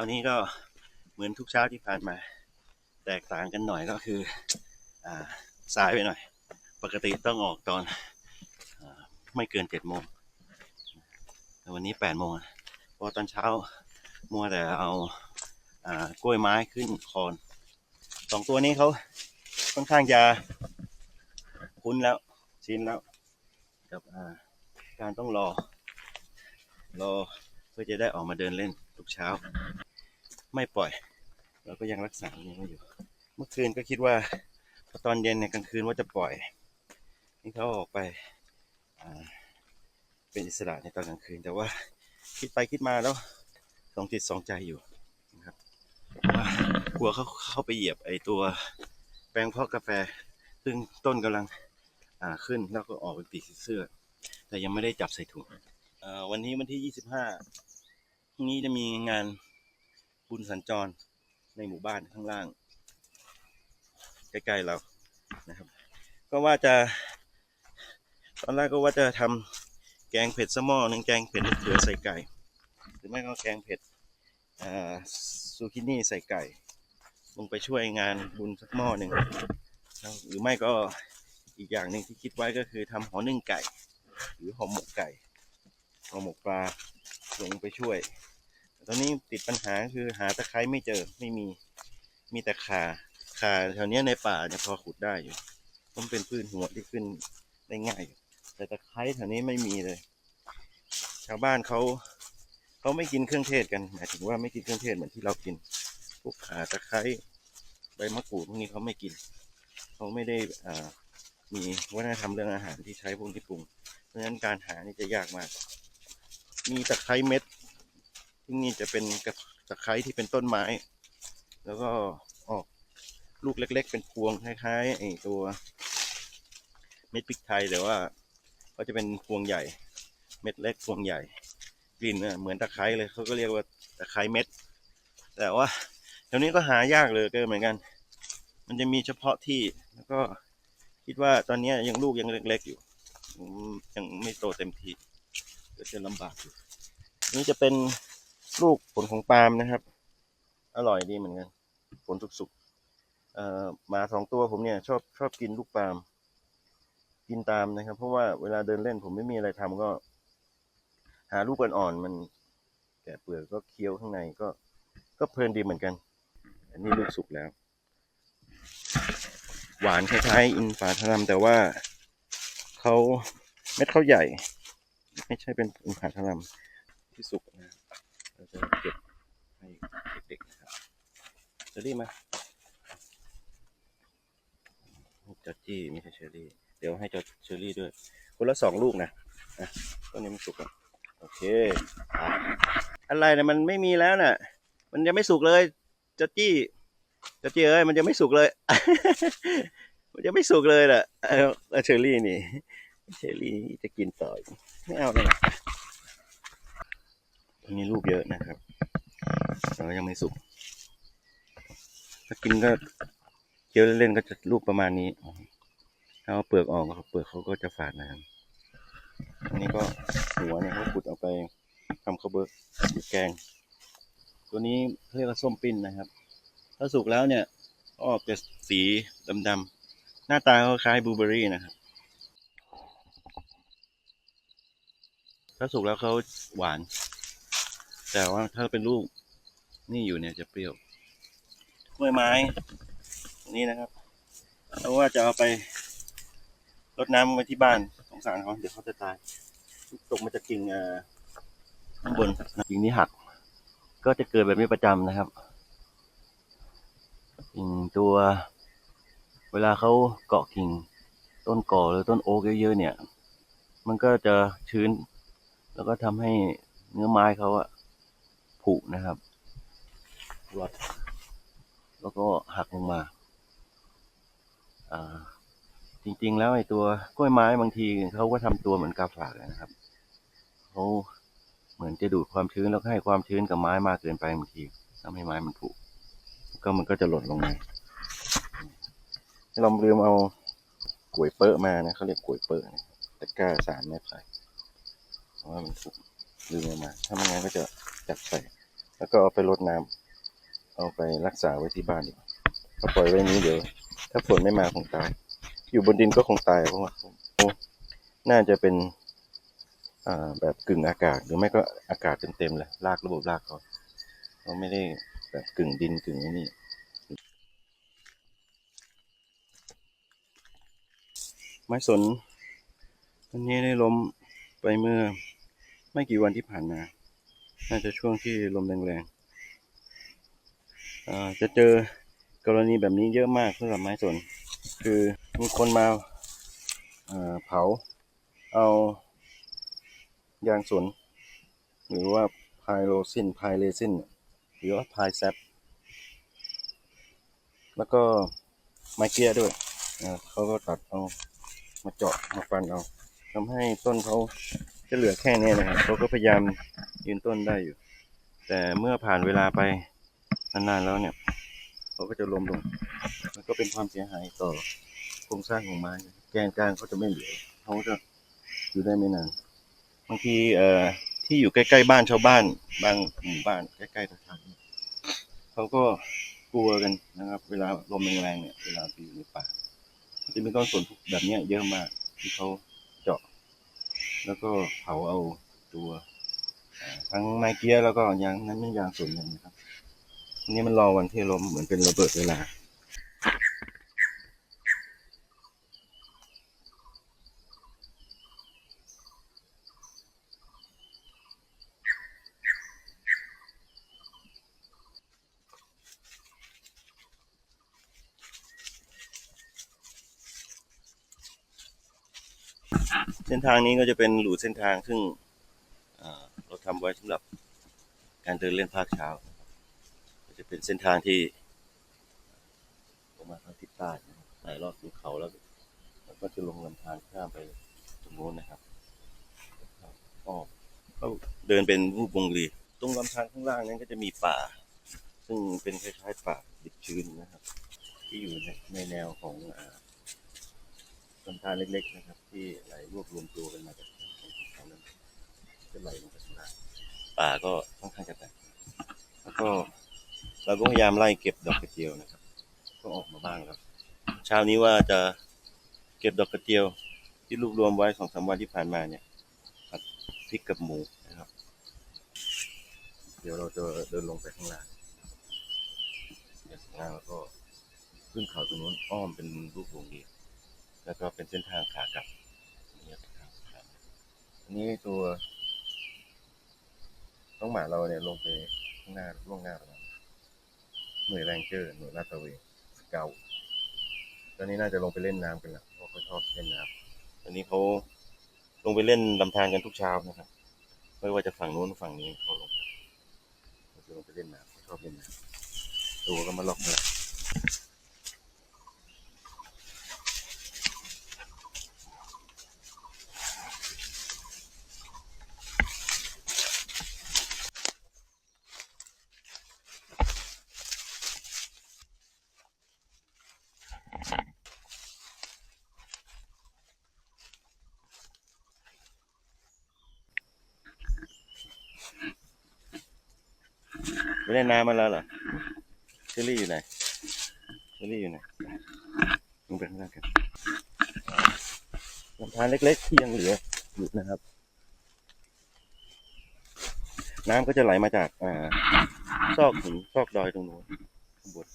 านี้ก็เหมือนทุกเช้าที่ผ่านมา แตกต่างกันหน่อยก็คืออ่าสายไปหน่อย ปกติต้องออกตอนอไม่เกินเจ็ดโมงแต่วันนี้แปดโมงเพราะตอนเช้ามัวแต่เอากล้วยไม้ขึ้นคอนสองตัวนี้เขาค่อนข้างจะคุ้นแล้วชินแล้ว กับอ่การต้องรอ รอเพื่อจะได้ออกมาเดินเล่นทุกเช้า ไม่ปล่อย เราก็ยังรักษาอย่างนี้อยู่ เมื่อคืนก็คิดว่าพอตอนเย็นเนี่ยกลางคืนว่าจะปล่อยนี่เขาออกไปเป็นอิสระในตอนกลางคืน แต่ว่าคิดไปคิดมาแล้วสองจิตสองใจอยู่นะครับว่ากลัวเขาเข้าไปเหยียบไอ้ตัวแปลงเพาะกาแฟ ซึ่งต้นกำลังอ่าขึ้นแล้วก็ออกเป็นปีกเสื้อ แต่ยังไม่ได้จับใส่ถุงวันนี้วันที่ยี่สิบห้านี้จะมีงาน บุญสัญจรในหมู่บ้านข้างล่าง ใกล้ๆเรานะครับ ก็ว่าจะ ตอนแรกก็ว่าจะทำแกงเผ็ดสมอหนึ่งแกงเผ็ดลูกเขือใส่ไก่ หรือไม่ก็แกงเผ็ดซูกินี่ใส่ไก่ ลงไปช่วยงานบุญสักหม้อหนึ่งหรือไม่ก็อีกอย่างหนึ่งที่คิดไว้ก็คือทำห่อนึ่งไก่ หรือห่อหมกไก่ห่อหมกปลาลงไปช่วย ตอนนี้ติดปัญหาคือหาตะไคร้ไม่เจอไม่มีมีแต่ข่าข่าแถวนี้ในป่าเนี่ยพอขุดได้อยู่มันเป็นพืชหัวที่ขึ้นได้ง่ายอยู่แต่ตะไคร้แถวนี้ไม่มีเลย ชาวบ้านเขาเขาไม่กินเครื่องเทศกันหมายถึงว่าไม่กินเครื่องเทศเหมือนที่เรากินพวกข่าตะไคร้ใบมะกรูดพวกนี้เขาไม่กินเขาไม่ได้อ่ามีวัฒนธรรมเรื่องอาหารที่ใช้พวกที่ปรุง เพราะฉะนั้นการหานี่จะยากมาก มีตะไคร้เม็ด ที่นี่จะเป็นกระตะไคร้ที่เป็นต้นไม้ แล้วก็ออกลูกเล็ก ๆ เป็นพวงคล้ายๆไอ้ตัวเม็ดพริกไทยแต่ว่าก็จะเป็นพวงใหญ่ เม็ดเล็กพวงใหญ่ กลิ่นเหมือนตะไคร้เลยเขาก็เรียกว่าตะไคร้เม็ด แต่ว่าแถวนี้ก็หายากเลยเกินเหมือนกัน มันจะมีเฉพาะที่แล้วก็คิดว่าตอนนี้ยังลูกยังเล็ก ๆอยู่ยังไม่โตเต็มที่ก็จะลำบากอยู่นี่จะเป็น ลูกผลของปาล์มนะครับ อร่อยดีเหมือนกัน ผลสุกๆเอ่อหมาสองตัวผมเนี่ย ชอบชอบกินลูกปาล์มกินตามนะครับ เพราะว่าเวลาเดินเล่นผมไม่มีอะไรทำก็ หาลูกอ่อนๆมันแกะเปลือกก็เคี้ยวข้างในก็ ก็เพลินดีเหมือนกัน อันนี้ลูกสุกแล้ว หวานคล้ายๆอินฝาทลัมแต่ว่าเขาเม็ดเขาใหญ่ ไม่ใช่เป็นอินฝาทลัมที่สุกนะเรา จะเก็บให้เด็กๆนะครับเชอรี่มาจอจี้ไม่ใช่เชอรี่ เดี๋ยวให้จอเชอรี่ด้วย คนละสองลูกนะนะต้นนี้มันสุกแล้วโอเค อะไรเนี่ยมันไม่มีแล้วน่ะ มันยังไม่สุกเลยจอจี้จอจี้เอ้ยมันยังไม่สุกเลย มันยังไม่สุกเลยล่ะเอเอเชอรี่นี่เชอรี่จะกินต่อไม่เอาเลย อันนี้ลูกเยอะนะครับแต่ว่ายังไม่สุก ถ้ากินก็เคี้ยวเล่นๆก็จะลูกประมาณนี้ถ้าเอาเปลือกออกเปลือกเขาก็จะฝาดนะครับอันนี้ก็หัวเนี่ยเขาขุดเอาไปทำข้าวเบิร์กแกง ตัวนี้เรียกว่าส้มปิ้นนะครับ ถ้าสุกแล้วเนี่ยก็ออกจะสีดำๆหน้าตาเขาคล้ายบลูเบอร์รี่นะครับ ถ้าสุกแล้วเขาหวาน แต่ว่าถ้าเป็นลูกนี่อยู่เนี่ยจะเปรี้ยวกล้วยไม้นนี้นะครับเพราะว่าจะเอาไปรดน้ำไว้ที่บ้านสงสารเขาเดี๋ยวเขาจะตายตกมาจากกิ่งข้างบนกิ่งนี้หัก ก็จะเกิดแบบนี้ประจำนะครับกิ่งตัว เวลาเขาเกาะกิ่ง ต้นก่อหรือต้นโอ๊กเยอะๆเนี่ย มันก็จะชื้น แล้วก็ทำให้เนื้อไม้เขาอะ ผุนะครับรอดแล้วก็หักลงมา อ่า จริง ๆ แล้วไอ้ตัวกล้วยไม้บางทีเขาก็ทำตัวเหมือนกาฝากนะครับเขาเหมือนจะดูดความชื้นแล้วให้ความชื้นกับไม้มากเกินไปบางทีทำให้ไม้มันผุก็มันก็จะหล่นลงมาเราลืมเอากวยเปอะมานะเขาเรียกกวยเปอะตะกร้าสารไม้ไผ่เพราะว่ามันผุลืมเอามา ถ้าไม่งั้นก็จะ จับใส่ แล้วก็เอาไปรดน้ำเอาไปรักษาไว้ที่บ้านดีกว่าถ้าปล่อยไว้นี้เดี๋ยว ถ้าฝนไม่มาคงตาย อยู่บนดินก็คงตายเพราะว่าน่าจะเป็นอ่าแบบกึ่งอากาศหรือไม่ก็อากาศเต็มๆเลยรากระบบรากเขาเขาไม่ได้แบบกึ่งดินกึ่งนี่ไม้สนอันนี้ได้ล้มไปเมื่อไม่กี่วันที่ผ่านมา น่าจะช่วงที่ลมแรงๆอ่าจะเจอกรณีแบบนี้เยอะมากสำหรับไม้สน คือมีคนมาเผา เอายางสน หรือว่าพายโรซินพายเรซินหรือว่าพายแซปแล้วก็ไม้เกี้ยด้วยเขาก็ตัดเอามาเจาะมาฟันเอาทำให้ต้นเขา จะเหลือแค่นี้นะครับเขาก็พยายามยืนต้นได้อยู่ แต่เมื่อผ่านเวลาไปนานๆแล้วเนี่ยเขาก็จะล้มลงมันก็เป็นความเสียหายต่อโครงสร้างของไม้แกนกลางเขาจะไม่เหลือเขาจะอยู่ได้ไม่นานบางทีเอ่อที่อยู่ใกล้ๆบ้านชาวบ้าน บางหมู่บ้านใกล้ๆทางนี้เขาก็กลัวกันนะครับ เวลาลมแรงๆเนี่ยเวลาไปอยู่ในป่าจะมีต้นสนแบบเนี้ยเยอะมากที่เขา แล้วก็เผาเอาตัวทั้งไม้เกี้ยแล้วก็ยางนั้นเป็นยางส่วนหนึ่งนะครับนี่มันรอวันที่ล้มเหมือนเป็นระเบิดเวลา เส้นทางนี้ก็จะเป็นหลูเส้นทางซึ่งเราทำไว้สำหรับการเดินเล่นภาคเช้า ก็จะเป็นเส้นทางที่ลงมาทางทิศใต้ไต่รอบภูเขาแล้วแล้วก็จะลงลำธารข้ามไปตรงโน้นนะครับออมก็เดินเป็นรูปวงรีตรงลำธารข้างล่างนั้นก็จะมีป่า ซึ่งเป็นคล้ายๆป่าดิบชื้นนะครับ ที่อยู่ในในแนวของ อ่าลำธาเล็ก ๆ นะครับ ที่ไหลรวบรวมตัวกันมาจากเขานั้นจะไหลลงไปข้างล่างป่าก็ค่อนข้างจะแตกแล้วก็เราก็พยายามไล่เก็บดอกกระเจียวนะครับ ก็ออกมาบ้างแล้วเช้านี้ว่าจะเก็บดอกกระเจียวที่รวบรวมไว้สองสามวันที่ผ่านมาเนี่ยผัดพริกกับหมูนะครับ เดี๋ยวเราจะเดินลงไปข้างล่างเดินข้างล่างแล้วก็ขึ้นเขาตรงนู้นอ้อมเป็นรูปวงรี แล้วก็เป็นเส้นทางขากลับนี่เป็นทางขากลับอันนี้ตัวน้องหมาเราเนี่ยลงไปข้างหน้าล่วงหน้าไปแล้วหน่วยแรงเจอร์หน่วยลาดตระเวนสเกาตอนนี้น่าจะลงไปเล่นน้ำกันแล้วเพราะเขาชอบเล่นน้ำตอนนี้เขาลงไปเล่นลำธารกันทุกเช้านะครับ ไม่ว่าจะฝั่งนู้นฝั่งนี้เขาลงไปเขาจะลงไปเล่นน้ำเขาชอบเล่นน้ำตัวก็มาล็อกเลย ไปเล่นน้ำมาแล้วเหรอเชอรี่อยู่ไหนเชอรี่อยู่ไหนลงไปข้างล่างกันลำธารเล็กๆที่ยังเหลืออยู่นะครับ น้ำก็จะไหลมาจากอ่าซอกหินซอกดอยตรงนู้นข้างบน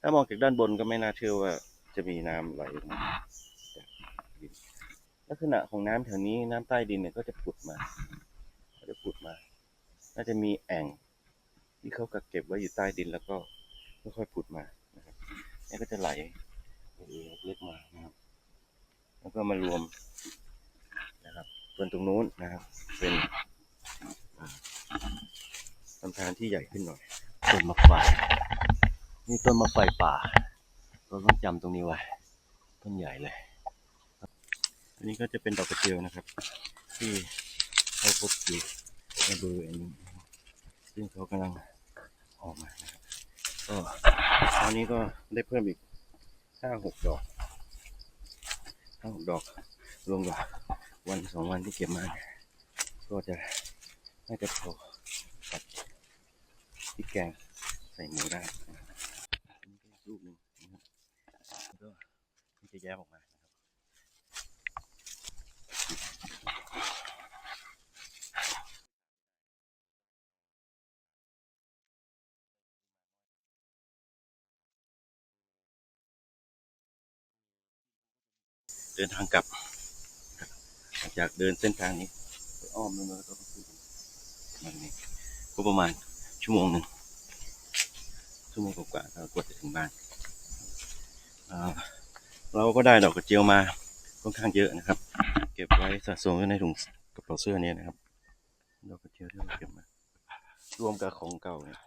ถ้ามองจากด้านบนก็ไม่น่าเชื่อว่าจะมีน้ำไหลออกมาจากดินลักษณะของน้ำแถวนี้น้ำใต้ดินเนี่ยก็จะผุดมา ก็จะผุดมา น่าจะมีแอ่ง ที่เขากักเก็บไว้อยู่ใต้ดินแล้วก็ค่อยๆผุดมานะครับนี่ก็จะไหลเล็กมานะครับ แล้วก็มารวมนะครับส่วนตรงนู้นนะครับ เป็นลำธารที่ใหญ่ขึ้นหน่อยต้นมะไฟนี่ต้นมะไฟป่าเราต้องจำตรงนี้ไว้ต้นใหญ่เลย อันนี้ก็จะเป็นดอกกระเจียวนะครับ ที่เขาพบอยู่ในบริเวณนี้ซึ่งเขากำลัง ออกมานะครับก็ตอนนี้ก็ได้เพิ่มอีกห้าหกดอกห้าหกดอกรวมกับวันสองวันที่เก็บมาเนี่ยก็จะน่าจะพอตัดพริกแกงใส่หมูได้อันนี้ก็ลูกหนึ่งนะครับก็จะแยกออกมานะครับ เดินทางกลับหลังจากเดินเส้นทางนี้ไปอ้อมนู่นแล้วก็ขึ้นมันนี้ก็ประมาณชั่วโมงหนึ่งชั่วโมงกว่าๆก็กว่าจะถึงบ้านอ่าเราก็ได้ดอกกระเจียวมาค่อนข้างเยอะนะครับ เก็บไว้สะสมไว้ในถุงกระเป๋าเสื้อเนี่ยนะครับดอกกระเจียวที่เราเก็บมารวมกับของเก่าเนี่ย